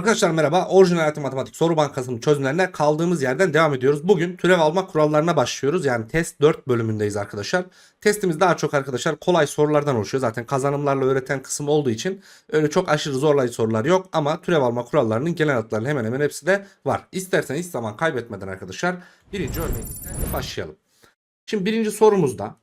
Arkadaşlar merhaba. Orijinal hayatı matematik soru bankasının çözümlerine kaldığımız yerden devam ediyoruz. Bugün türev alma kurallarına başlıyoruz. Yani test 4 bölümündeyiz arkadaşlar. Testimiz daha çok arkadaşlar kolay sorulardan oluşuyor. Zaten kazanımlarla öğreten kısım olduğu için öyle çok aşırı zorlayıcı sorular yok. Ama türev alma kurallarının genel hatlarının hemen hemen hepsi de var. İsterseniz hiç zaman kaybetmeden arkadaşlar birinci örneğimizle başlayalım. Şimdi birinci sorumuzda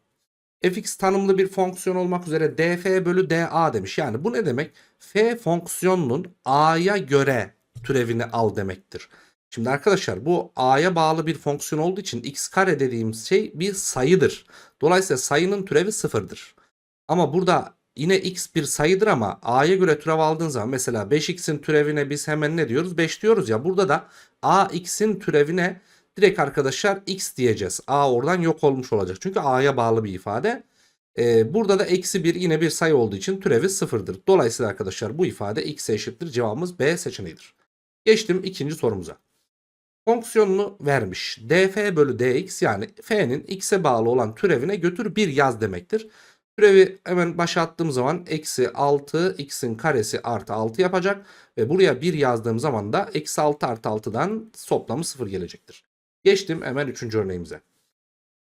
fx tanımlı bir fonksiyon olmak üzere df bölü da demiş. Yani bu ne demek? f fonksiyonunun a'ya göre türevini al demektir. Şimdi arkadaşlar bu a'ya bağlı bir fonksiyon olduğu için x kare dediğimiz şey bir sayıdır. Dolayısıyla sayının türevi sıfırdır. Ama burada yine x bir sayıdır ama a'ya göre türev aldığın zaman mesela 5x'in türevine biz hemen ne diyoruz? 5 diyoruz ya. Burada da ax'in türevine direkt arkadaşlar x diyeceğiz. A oradan yok olmuş olacak. Çünkü a'ya bağlı bir ifade. Ee, burada da eksi 1 yine bir sayı olduğu için türevi sıfırdır. Dolayısıyla arkadaşlar bu ifade x'e eşittir. Cevabımız B seçeneğidir. Geçtim ikinci sorumuza. Fonksiyonunu vermiş. df bölü dx yani f'nin x'e bağlı olan türevine götür bir yaz demektir. Türevi hemen başa attığım zaman eksi 6 x'in karesi artı 6 yapacak. Ve buraya 1 yazdığım zaman da eksi 6 artı 6'dan toplamı 0 gelecektir. Geçtim hemen üçüncü örneğimize.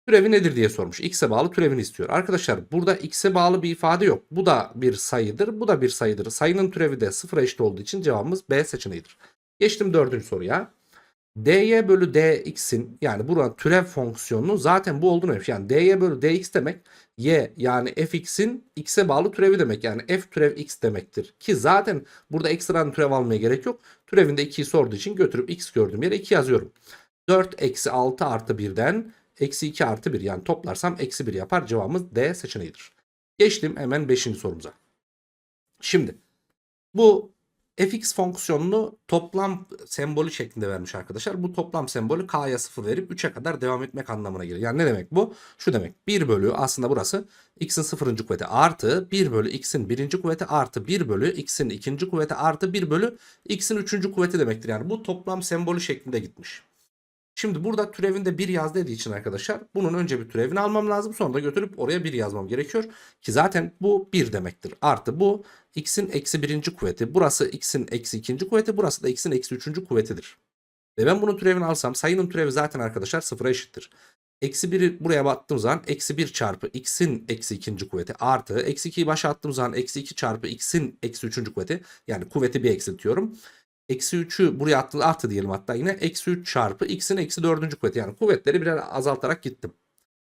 Türevi nedir diye sormuş. X'e bağlı türevini istiyor. Arkadaşlar burada x'e bağlı bir ifade yok. Bu da bir sayıdır. Bu da bir sayıdır. Sayının türevi de sıfıra eşit olduğu için cevabımız B seçeneğidir. Geçtim dördüncü soruya. dy bölü dx'in yani burada türev fonksiyonunun zaten bu olduğunu demiş. Yani dy bölü dx demek y yani fx'in x'e bağlı türevi demek. Yani f türev x demektir. Ki zaten burada ekstradan türev almaya gerek yok. Türevinde 2'yi sorduğu için götürüp x gördüğüm yere 2 yazıyorum. 4 eksi 6 artı 1'den eksi 2 artı 1 yani toplarsam eksi 1 yapar. Cevabımız D seçeneğidir. Geçtim hemen 5. sorumuza. Şimdi bu fx fonksiyonunu toplam sembolü şeklinde vermiş arkadaşlar. Bu toplam sembolü k'ya 0 verip 3'e kadar devam etmek anlamına gelir. Yani ne demek bu? Şu demek 1 bölü aslında burası x'in 0. kuvveti artı 1 bölü x'in 1. kuvveti artı 1 bölü x'in 2. kuvveti artı 1 bölü x'in 3. kuvveti demektir. Yani bu toplam sembolü şeklinde gitmiş. Şimdi burada türevinde 1 yaz dediği için arkadaşlar bunun önce bir türevini almam lazım. Sonra da götürüp oraya 1 yazmam gerekiyor. Ki zaten bu 1 demektir. Artı bu x'in eksi 1. kuvveti. Burası x'in eksi 2. kuvveti. Burası da x'in eksi 3. kuvvetidir. Ve ben bunun türevini alsam sayının türevi zaten arkadaşlar sıfıra eşittir. Eksi 1'i buraya baktığım zaman eksi 1 çarpı x'in eksi 2. kuvveti artı eksi 2'yi başa attığım zaman eksi 2 çarpı x'in eksi 3. kuvveti yani kuvveti bir eksiltiyorum. Eksi 3'ü buraya attı, artı diyelim hatta yine. Eksi 3 çarpı x'in eksi 4. kuvveti. Yani kuvvetleri birer azaltarak gittim.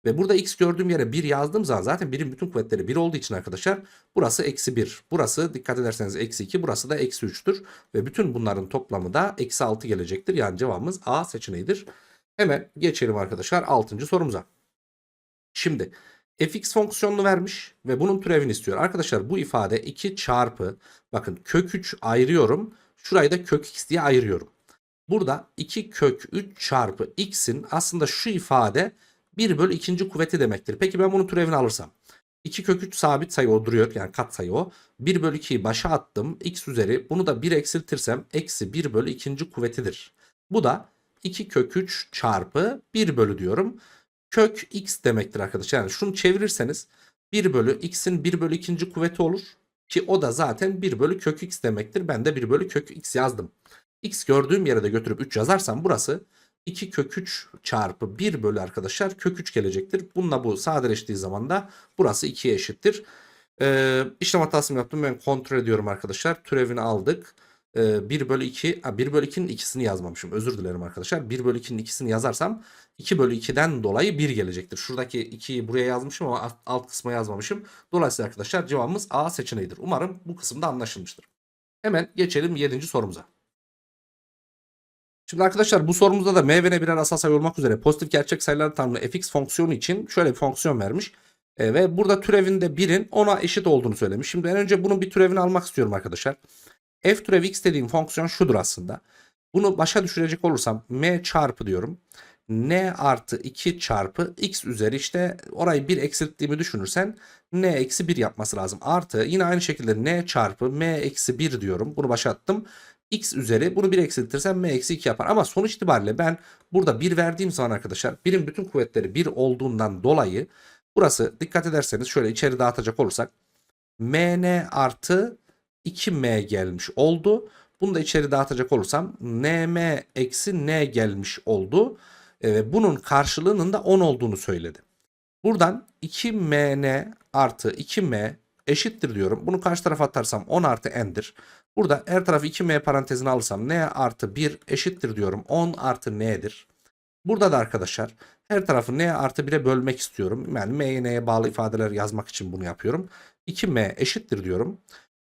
Ve burada x gördüğüm yere 1 yazdığım zaman zaten birin bütün kuvvetleri 1 olduğu için arkadaşlar burası eksi 1. Burası dikkat ederseniz eksi 2. Burası da eksi 3'tür. Ve bütün bunların toplamı da eksi 6 gelecektir. Yani cevabımız A seçeneğidir. Hemen geçelim arkadaşlar 6. sorumuza. Şimdi fx fonksiyonunu vermiş ve bunun türevini istiyor. Arkadaşlar bu ifade 2 çarpı bakın kök 3 ayırıyorum. Şurayı da kök x diye ayırıyorum. Burada 2 kök 3 çarpı x'in aslında şu ifade 1 bölü ikinci kuvveti demektir. Peki ben bunun türevini alırsam. 2 kök 3 sabit sayı o duruyor yani kat sayı o. 1 bölü 2'yi başa attım. x üzeri bunu da 1 eksiltirsem eksi 1 bölü ikinci kuvvetidir. Bu da 2 kök 3 çarpı 1 bölü diyorum. Kök x demektir arkadaşlar. Yani şunu çevirirseniz 1 bölü x'in 1 bölü ikinci kuvveti olur. Ki o da zaten 1 bölü kök x demektir. Ben de 1 bölü kök x yazdım. x gördüğüm yere de götürüp 3 yazarsam burası 2 kök 3 çarpı 1 bölü arkadaşlar kök 3 gelecektir. Bununla bu sadeleştiği zaman da burası 2'ye eşittir. Ee, işlem hatasını yaptım ben kontrol ediyorum arkadaşlar. Türevini aldık. Ee, 1 bölü 2, 1 bölü 2'nin ikisini yazmamışım. Özür dilerim arkadaşlar. 1 bölü 2'nin ikisini yazarsam 2 bölü 2'den dolayı 1 gelecektir. Şuradaki 2'yi buraya yazmışım ama alt, alt kısma yazmamışım. Dolayısıyla arkadaşlar cevabımız A seçeneğidir. Umarım bu kısımda anlaşılmıştır. Hemen geçelim 7. sorumuza. Şimdi arkadaşlar bu sorumuzda da m ve n birer asal sayı olmak üzere pozitif gerçek sayılar tanımlı fx fonksiyonu için şöyle bir fonksiyon vermiş. E, ve burada türevinde 1'in 10'a eşit olduğunu söylemiş. Şimdi en önce bunun bir türevini almak istiyorum arkadaşlar. F türev x dediğim fonksiyon şudur aslında. Bunu başa düşürecek olursam m çarpı diyorum. n artı 2 çarpı x üzeri işte orayı 1 eksilttiğimi düşünürsen n eksi 1 yapması lazım. Artı yine aynı şekilde n çarpı m eksi 1 diyorum. Bunu başa attım x üzeri bunu 1 eksiltirsem m eksi 2 yapar. Ama sonuç itibariyle ben burada 1 verdiğim zaman arkadaşlar birin bütün kuvvetleri 1 olduğundan dolayı burası dikkat ederseniz şöyle içeri dağıtacak olursak mn artı 2m gelmiş oldu. Bunu da içeri dağıtacak olursam nm eksi n gelmiş oldu. E, Ve bunun karşılığının da 10 olduğunu söyledi. Buradan 2mn artı 2m eşittir diyorum. Bunu karşı tarafa atarsam 10 artı n'dir. Burada her tarafı 2m parantezine alırsam n artı 1 eşittir diyorum. 10 artı n'dir. Burada da arkadaşlar her tarafı n artı 1'e bölmek istiyorum. Yani m'ye n'ye bağlı ifadeler yazmak için bunu yapıyorum. 2m eşittir diyorum.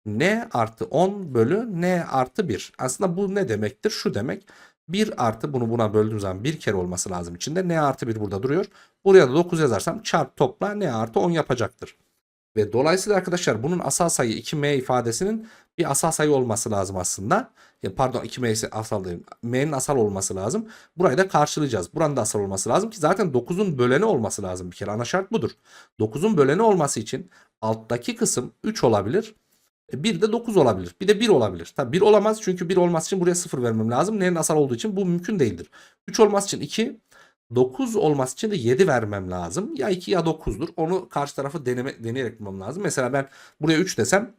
N artı 10 bölü n artı 1. Aslında bu ne demektir? Şu demek. 1 artı bunu buna böldüğüm zaman bir kere olması lazım içinde. n artı 1 burada duruyor. Buraya da 9 yazarsam çarp topla n artı 10 yapacaktır. Ve dolayısıyla arkadaşlar bunun asal sayı 2m ifadesinin bir asal sayı olması lazım aslında. Ya pardon 2m ise asal değil. M'nin asal olması lazım. Burayı da karşılayacağız. Buranın da asal olması lazım ki zaten 9'un böleni olması lazım bir kere. Ana şart budur. 9'un böleni olması için alttaki kısım 3 olabilir. E, Bir de 9 olabilir. Bir de 1 olabilir. Tabi 1 olamaz çünkü 1 olması için buraya 0 vermem lazım. N'nin asal olduğu için bu mümkün değildir. 3 olması için 2, 9 olması için de 7 vermem lazım. Ya 2 ya 9'dur. Onu karşı tarafı deneme, deneyerek bulmam lazım. Mesela ben buraya 3 desem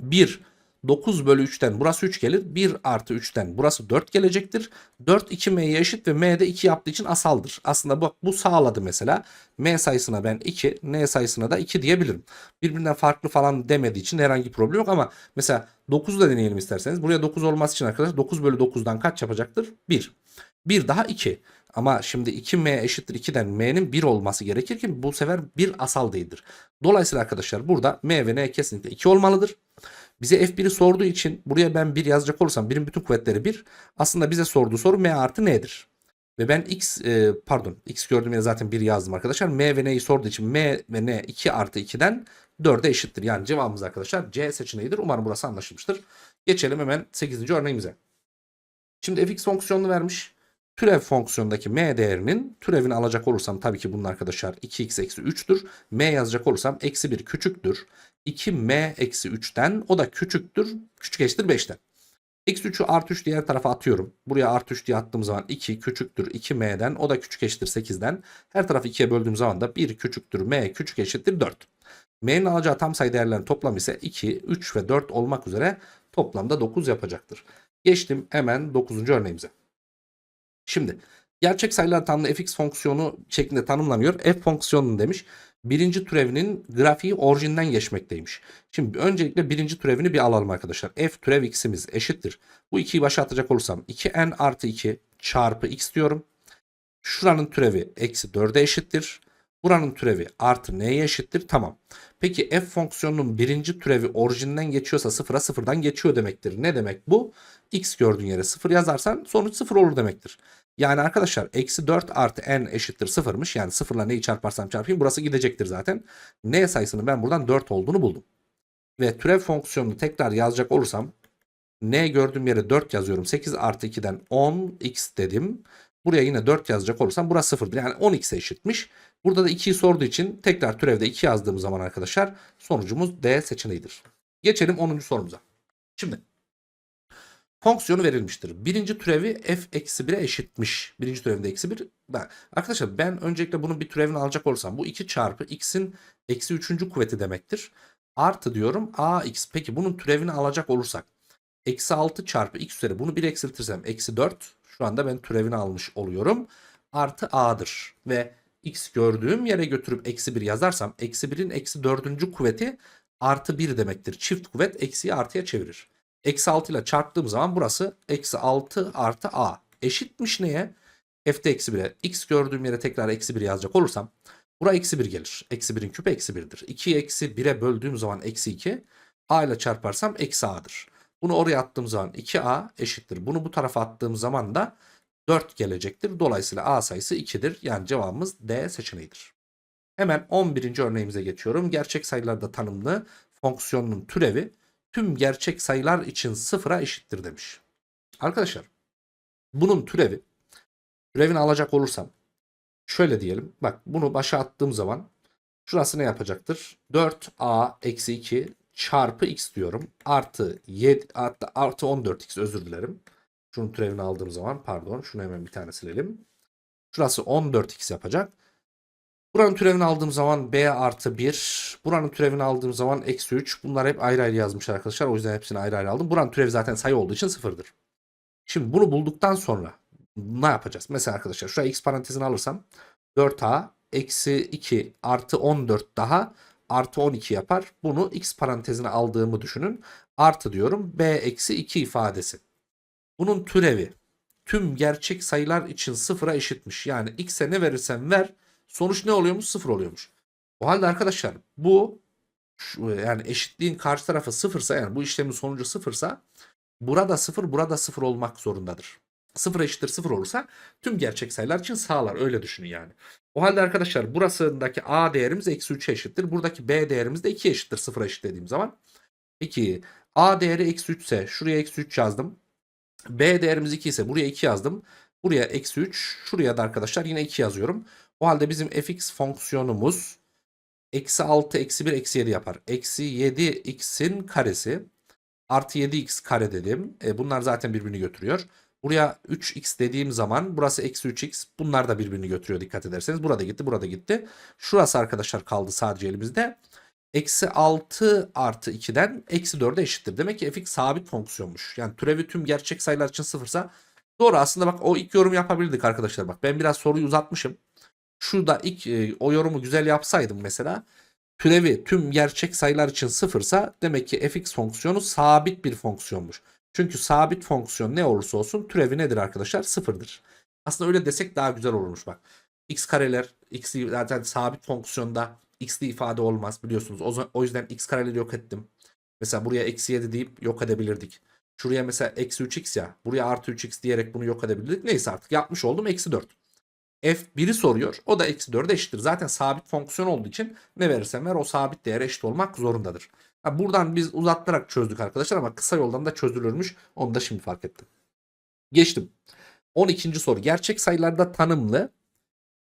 1 9 bölü 3'ten burası 3 gelir. 1 artı 3'ten burası 4 gelecektir. 4 2m'ye eşit ve m de 2 yaptığı için asaldır. Aslında bu, bu sağladı mesela. m sayısına ben 2, n sayısına da 2 diyebilirim. Birbirinden farklı falan demediği için herhangi problem yok ama mesela 9'u da deneyelim isterseniz. Buraya 9 olması için arkadaşlar 9 bölü 9'dan kaç yapacaktır? 1. 1 daha 2. Ama şimdi 2m eşittir 2'den m'nin 1 olması gerekir ki bu sefer 1 asal değildir. Dolayısıyla arkadaşlar burada m ve n kesinlikle 2 olmalıdır. Bize F1'i sorduğu için buraya ben 1 yazacak olursam 1'in bütün kuvvetleri 1. Aslında bize sorduğu soru M artı N'dir. Ve ben X e, pardon X gördüğüm yere zaten 1 yazdım arkadaşlar. M ve N'yi sorduğu için M ve N 2 artı 2'den 4'e eşittir. Yani cevabımız arkadaşlar C seçeneğidir. Umarım burası anlaşılmıştır. Geçelim hemen 8. örneğimize. Şimdi fx fonksiyonunu vermiş. Türev fonksiyondaki m değerinin türevini alacak olursam tabii ki bunun arkadaşlar 2x eksi 3'tür. m yazacak olursam eksi 1 küçüktür. 2m eksi 3'ten o da küçüktür. Küçük eşittir 5'ten. x3'ü artı 3 diğer tarafa atıyorum. Buraya artı 3 diye attığım zaman 2 küçüktür 2m'den o da küçük eşittir 8'den. Her tarafı 2'ye böldüğüm zaman da 1 küçüktür m küçük eşittir 4. m'nin alacağı tam sayı değerlerinin toplamı ise 2, 3 ve 4 olmak üzere toplamda 9 yapacaktır. Geçtim hemen 9. örneğimize. Şimdi gerçek sayılar tanımlı fx fonksiyonu şeklinde tanımlanıyor. F fonksiyonu demiş. Birinci türevinin grafiği orijinden geçmekteymiş. Şimdi öncelikle birinci türevini bir alalım arkadaşlar. F türev x'imiz eşittir. Bu 2'yi başa atacak olursam 2n artı 2 çarpı x diyorum. Şuranın türevi eksi 4'e eşittir. Buranın türevi artı n'ye eşittir. Tamam. Peki f fonksiyonunun birinci türevi orijinden geçiyorsa sıfıra sıfırdan geçiyor demektir. Ne demek bu? x gördüğün yere sıfır yazarsan sonuç sıfır olur demektir. Yani arkadaşlar eksi 4 artı n eşittir sıfırmış. Yani sıfırla neyi çarparsam çarpayım burası gidecektir zaten. n sayısının ben buradan 4 olduğunu buldum. Ve türev fonksiyonunu tekrar yazacak olursam n gördüğüm yere 4 yazıyorum. 8 artı 2'den 10x dedim. Buraya yine 4 yazacak olursam burası 0'dır. Yani 10x'e eşitmiş. Burada da 2'yi sorduğu için tekrar türevde 2 yazdığım zaman arkadaşlar sonucumuz D seçeneğidir. Geçelim 10. sorumuza. Şimdi fonksiyonu verilmiştir. Birinci türevi f eksi 1'e eşitmiş. Birinci türevinde eksi 1. Ben, arkadaşlar ben öncelikle bunun bir türevini alacak olursam bu 2 çarpı x'in eksi 3. kuvveti demektir. Artı diyorum ax. Peki bunun türevini alacak olursak eksi 6 çarpı x üzeri bunu 1 eksiltirsem eksi 4. Şu anda ben türevini almış oluyorum. Artı a'dır. Ve x gördüğüm yere götürüp eksi 1 yazarsam eksi 1'in eksi 4. kuvveti artı 1 demektir. Çift kuvvet eksiyi artıya çevirir. Eksi 6 ile çarptığım zaman burası eksi 6 artı a. Eşitmiş neye? F'de eksi 1'e. X gördüğüm yere tekrar eksi 1 yazacak olursam. Bura eksi 1 gelir. Eksi 1'in küpü eksi 1'dir. 2'yi eksi 1'e böldüğüm zaman eksi 2. A ile çarparsam eksi a'dır. Bunu oraya attığım zaman 2a eşittir. Bunu bu tarafa attığım zaman da 4 gelecektir. Dolayısıyla a sayısı 2'dir. Yani cevabımız D seçeneğidir. Hemen 11. örneğimize geçiyorum. Gerçek sayılarda tanımlı fonksiyonun türevi tüm gerçek sayılar için sıfıra eşittir demiş. Arkadaşlar bunun türevi türevini alacak olursam şöyle diyelim. Bak bunu başa attığım zaman şurası ne yapacaktır? 4a eksi 2 çarpı x diyorum. Artı 7 artı, artı 14x özür dilerim. Şunun türevini aldığım zaman pardon şunu hemen bir tane silelim. Şurası 14x yapacak. Buranın türevini aldığım zaman b artı 1. Buranın türevini aldığım zaman eksi 3. Bunlar hep ayrı ayrı yazmış arkadaşlar. O yüzden hepsini ayrı ayrı aldım. Buranın türevi zaten sayı olduğu için sıfırdır. Şimdi bunu bulduktan sonra ne yapacağız? Mesela arkadaşlar şuraya x parantezini alırsam 4a eksi 2 artı 14 daha artı 12 yapar. Bunu x parantezine aldığımı düşünün. Artı diyorum b eksi 2 ifadesi. Bunun türevi tüm gerçek sayılar için sıfıra eşitmiş. Yani x'e ne verirsen ver sonuç ne oluyormuş? Sıfır oluyormuş. O halde arkadaşlar bu şu, yani eşitliğin karşı tarafı sıfırsa yani bu işlemin sonucu sıfırsa burada sıfır burada sıfır olmak zorundadır. Sıfır eşittir sıfır olursa tüm gerçek sayılar için sağlar öyle düşünün yani. O halde arkadaşlar burasındaki a değerimiz eksi 3'e eşittir. Buradaki b değerimiz de 2 eşittir sıfıra eşitlediğim zaman. Peki a değeri eksi 3 ise şuraya eksi 3 yazdım. B değerimiz 2 ise buraya 2 yazdım. Buraya eksi 3. Şuraya da arkadaşlar yine 2 yazıyorum. O halde bizim fx fonksiyonumuz eksi 6 eksi 1 eksi 7 yapar. Eksi 7x'in karesi artı 7x kare dedim. E, bunlar zaten birbirini götürüyor. Buraya 3x dediğim zaman burası eksi 3x. Bunlar da birbirini götürüyor dikkat ederseniz. Burada gitti burada gitti. Şurası arkadaşlar kaldı sadece elimizde. Eksi 6 artı 2'den eksi 4'e eşittir. Demek ki fx sabit fonksiyonmuş. Yani türevi tüm gerçek sayılar için sıfırsa doğru aslında bak o ilk yorum yapabildik arkadaşlar. Bak ben biraz soruyu uzatmışım. Şurada ilk e, o yorumu güzel yapsaydım mesela türevi tüm gerçek sayılar için sıfırsa demek ki fx fonksiyonu sabit bir fonksiyonmuş. Çünkü sabit fonksiyon ne olursa olsun türevi nedir arkadaşlar? Sıfırdır. Aslında öyle desek daha güzel olurmuş bak. x kareler x zaten sabit fonksiyonda x'li ifade olmaz biliyorsunuz. O, o yüzden x kareleri yok ettim. Mesela buraya eksi 7 deyip yok edebilirdik. Şuraya mesela eksi 3x ya. Buraya artı 3x diyerek bunu yok edebilirdik. Neyse artık yapmış oldum eksi 4. F1'i soruyor. O da eksi 4'e eşittir. Zaten sabit fonksiyon olduğu için ne verirsen ver o sabit değere eşit olmak zorundadır. Buradan biz uzattırarak çözdük arkadaşlar ama kısa yoldan da çözülürmüş. Onu da şimdi fark ettim. Geçtim. 12. soru. Gerçek sayılarda tanımlı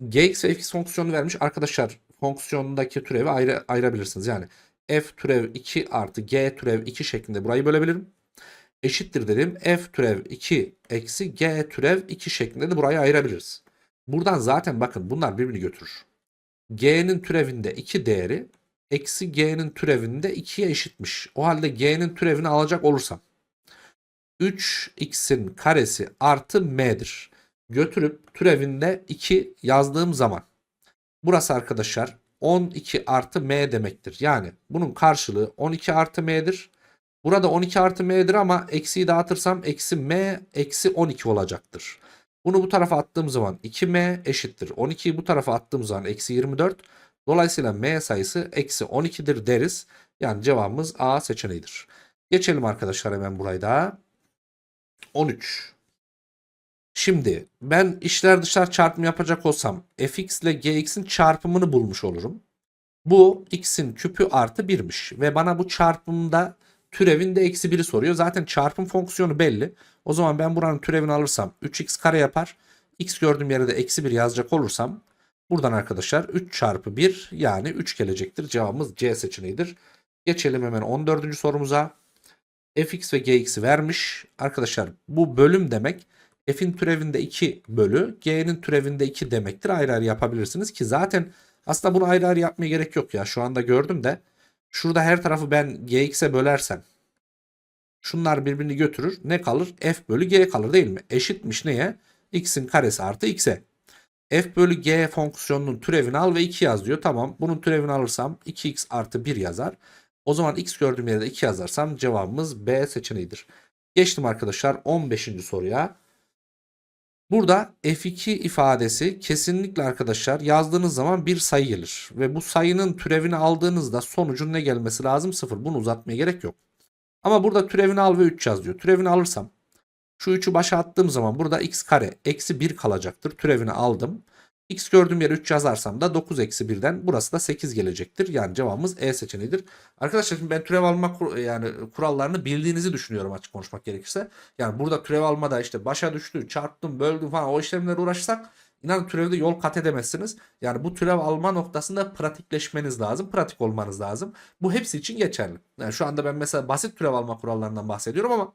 gx ve fx fonksiyonu vermiş. Arkadaşlar fonksiyonundaki türevi ayrı, ayırabilirsiniz. Yani f türev 2 artı g türev 2 şeklinde burayı bölebilirim. Eşittir dedim. f türev 2 eksi g türev 2 şeklinde de burayı ayırabiliriz. Buradan zaten bakın bunlar birbirini götürür. g'nin türevinde 2 değeri eksi g'nin türevinde 2'ye eşitmiş. O halde g'nin türevini alacak olursam 3x'in karesi artı m'dir. Götürüp türevinde 2 yazdığım zaman burası arkadaşlar 12 artı m demektir. Yani bunun karşılığı 12 artı m'dir. Burada 12 artı m'dir ama eksiyi dağıtırsam eksi m eksi 12 olacaktır. Bunu bu tarafa attığım zaman 2m eşittir. 12'yi bu tarafa attığım zaman eksi 24. Dolayısıyla m sayısı eksi 12'dir deriz. Yani cevabımız A seçeneğidir. Geçelim arkadaşlar hemen burayı da. 13. Şimdi ben işler dışlar çarpımı yapacak olsam fx ile gx'in çarpımını bulmuş olurum. Bu x'in küpü artı 1'miş ve bana bu çarpımda türevinde eksi 1'i soruyor. Zaten çarpım fonksiyonu belli. O zaman ben buranın türevini alırsam 3x kare yapar. x gördüğüm yere de eksi 1 yazacak olursam buradan arkadaşlar 3 çarpı 1 yani 3 gelecektir. Cevabımız C seçeneğidir. Geçelim hemen 14. sorumuza. fx ve gx'i vermiş. Arkadaşlar bu bölüm demek f'in türevinde 2 bölü g'nin türevinde 2 demektir. Ayrı ayrı yapabilirsiniz ki zaten aslında bunu ayrı ayrı yapmaya gerek yok ya. Şu anda gördüm de şurada her tarafı ben gx'e bölersem şunlar birbirini götürür. Ne kalır? f bölü g kalır değil mi? Eşitmiş neye? x'in karesi artı x'e. f bölü g fonksiyonunun türevini al ve 2 yaz diyor. Tamam bunun türevini alırsam 2x artı 1 yazar. O zaman x gördüğüm yere de 2 yazarsam cevabımız B seçeneğidir. Geçtim arkadaşlar 15. soruya. Burada f2 ifadesi kesinlikle arkadaşlar yazdığınız zaman bir sayı gelir. Ve bu sayının türevini aldığınızda sonucun ne gelmesi lazım? 0. Bunu uzatmaya gerek yok. Ama burada türevini al ve 3 yaz diyor. Türevini alırsam şu 3'ü başa attığım zaman burada x kare eksi 1 kalacaktır. Türevini aldım. X gördüğüm yere 3 yazarsam da 9 eksi 1'den burası da 8 gelecektir. Yani cevabımız E seçeneğidir. Arkadaşlar şimdi ben türev alma kur, yani kurallarını bildiğinizi düşünüyorum açık konuşmak gerekirse. Yani burada türev almada işte başa düştü, çarptım, böldüm falan o işlemlerle uğraşsak inanın türevde yol kat edemezsiniz. Yani bu türev alma noktasında pratikleşmeniz lazım. Pratik olmanız lazım. Bu hepsi için geçerli. Yani şu anda ben mesela basit türev alma kurallarından bahsediyorum ama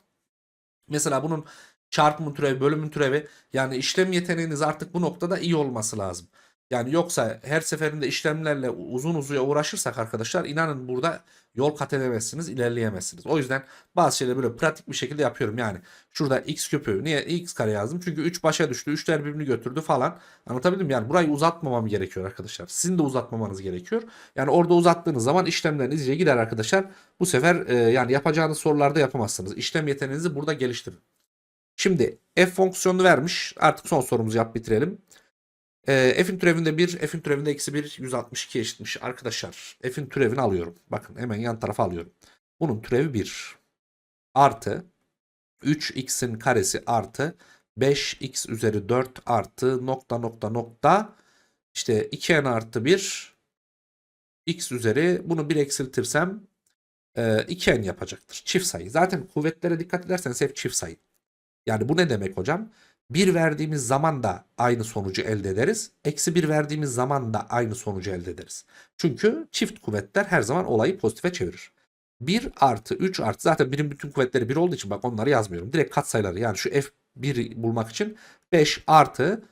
mesela bunun çarpımın türevi, bölümün türevi yani işlem yeteneğiniz artık bu noktada iyi olması lazım. Yani yoksa her seferinde işlemlerle uzun uzuya uğraşırsak arkadaşlar inanın burada yol kat edemezsiniz, ilerleyemezsiniz. O yüzden bazı şeyleri böyle pratik bir şekilde yapıyorum. Yani şurada x küpü niye x kare yazdım? Çünkü 3 başa düştü, 3'ler birbirini götürdü falan. Anlatabildim mi? Yani burayı uzatmamam gerekiyor arkadaşlar. Sizin de uzatmamanız gerekiyor. Yani orada uzattığınız zaman işlemleriniz iyice gider arkadaşlar. Bu sefer e, yani yapacağınız sorularda yapamazsınız. İşlem yeteneğinizi burada geliştirin. Şimdi f fonksiyonunu vermiş. Artık son sorumuzu yap bitirelim. E, f'in türevinde 1, f'in türevinde eksi 1, 162 eşitmiş. Arkadaşlar f'in türevini alıyorum. Bakın hemen yan tarafa alıyorum. Bunun türevi 1 artı 3x'in karesi artı 5x üzeri 4 artı nokta nokta nokta işte 2n artı 1 x üzeri bunu bir eksiltirsem e, 2n yapacaktır. Çift sayı. Zaten kuvvetlere dikkat ederseniz hep çift sayı. Yani bu ne demek hocam? 1 verdiğimiz zaman da aynı sonucu elde ederiz. Eksi 1 verdiğimiz zaman da aynı sonucu elde ederiz. Çünkü çift kuvvetler her zaman olayı pozitife çevirir. 1 artı 3 artı zaten birin bütün kuvvetleri 1 olduğu için bak onları yazmıyorum. Direkt katsayıları yani şu f1 bulmak için 5 artı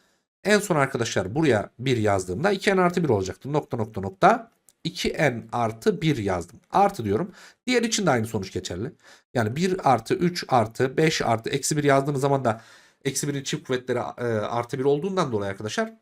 en son arkadaşlar buraya 1 yazdığımda 2n artı 1 olacaktı. Nokta nokta nokta 2n artı 1 yazdım. Artı diyorum. Diğer için de aynı sonuç geçerli. Yani 1 artı 3 artı 5 artı eksi 1 yazdığınız zaman da eksi 1'in çift kuvvetleri e, artı 1 olduğundan dolayı arkadaşlar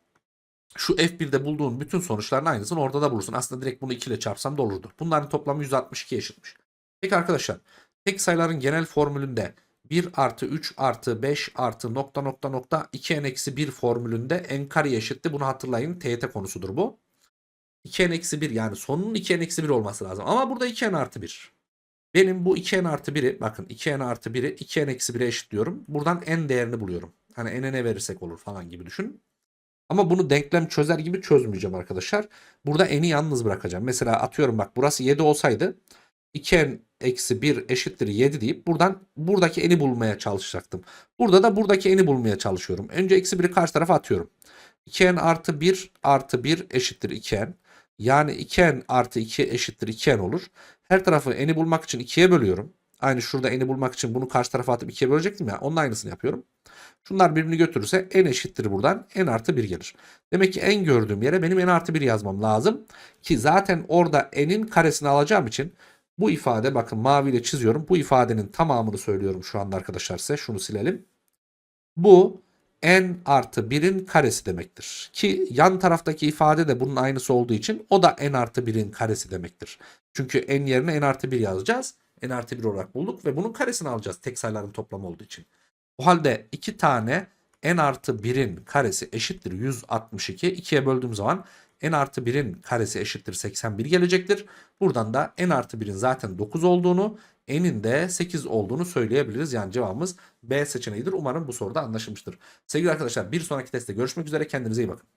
şu F1'de bulduğun bütün sonuçların aynısını orada da bulursun. Aslında direkt bunu 2 ile çarpsam da olurdu. Bunların toplamı 162 eşitmiş. Peki arkadaşlar tek sayıların genel formülünde 1 artı 3 artı 5 artı nokta nokta nokta 2n eksi 1 formülünde n kare eşitti. Bunu hatırlayın. TYT konusudur bu. 2n eksi 1 yani sonunun 2n eksi 1 olması lazım. Ama burada 2n artı 1. Benim bu 2n artı 1'i bakın 2n artı 1'i 2n eksi 1'e eşitliyorum. Buradan n değerini buluyorum. Hani n'e ne verirsek olur falan gibi düşün. Ama bunu denklem çözer gibi çözmeyeceğim arkadaşlar. Burada n'i yalnız bırakacağım. Mesela atıyorum bak burası 7 olsaydı 2n eksi 1 eşittir 7 deyip buradan buradaki n'i bulmaya çalışacaktım. Burada da buradaki n'i bulmaya çalışıyorum. Önce eksi 1'i karşı tarafa atıyorum. 2n artı 1 artı 1 eşittir 2n. Yani 2n artı 2 eşittir 2n olur. Her tarafı n'i bulmak için 2'ye bölüyorum. Aynı şurada n'i bulmak için bunu karşı tarafa atıp 2'ye bölecektim ya. Onun aynısını yapıyorum. Şunlar birbirini götürürse n eşittir buradan n artı 1 gelir. Demek ki n gördüğüm yere benim n artı 1 yazmam lazım. Ki zaten orada n'in karesini alacağım için bu ifade bakın maviyle çiziyorum. Bu ifadenin tamamını söylüyorum şu anda arkadaşlar size. Şunu silelim. Bu n artı 1'in karesi demektir. Ki yan taraftaki ifade de bunun aynısı olduğu için o da n artı 1'in karesi demektir. Çünkü n yerine n artı 1 yazacağız. n artı 1 olarak bulduk ve bunun karesini alacağız tek sayıların toplamı olduğu için. O halde iki tane n artı 1'in karesi eşittir 162. 2'ye böldüğüm zaman n artı 1'in karesi eşittir 81 gelecektir. Buradan da n artı 1'in zaten 9 olduğunu n'in de 8 olduğunu söyleyebiliriz. Yani cevabımız B seçeneğidir. Umarım bu soruda anlaşılmıştır. Sevgili arkadaşlar bir sonraki testte görüşmek üzere. Kendinize iyi bakın.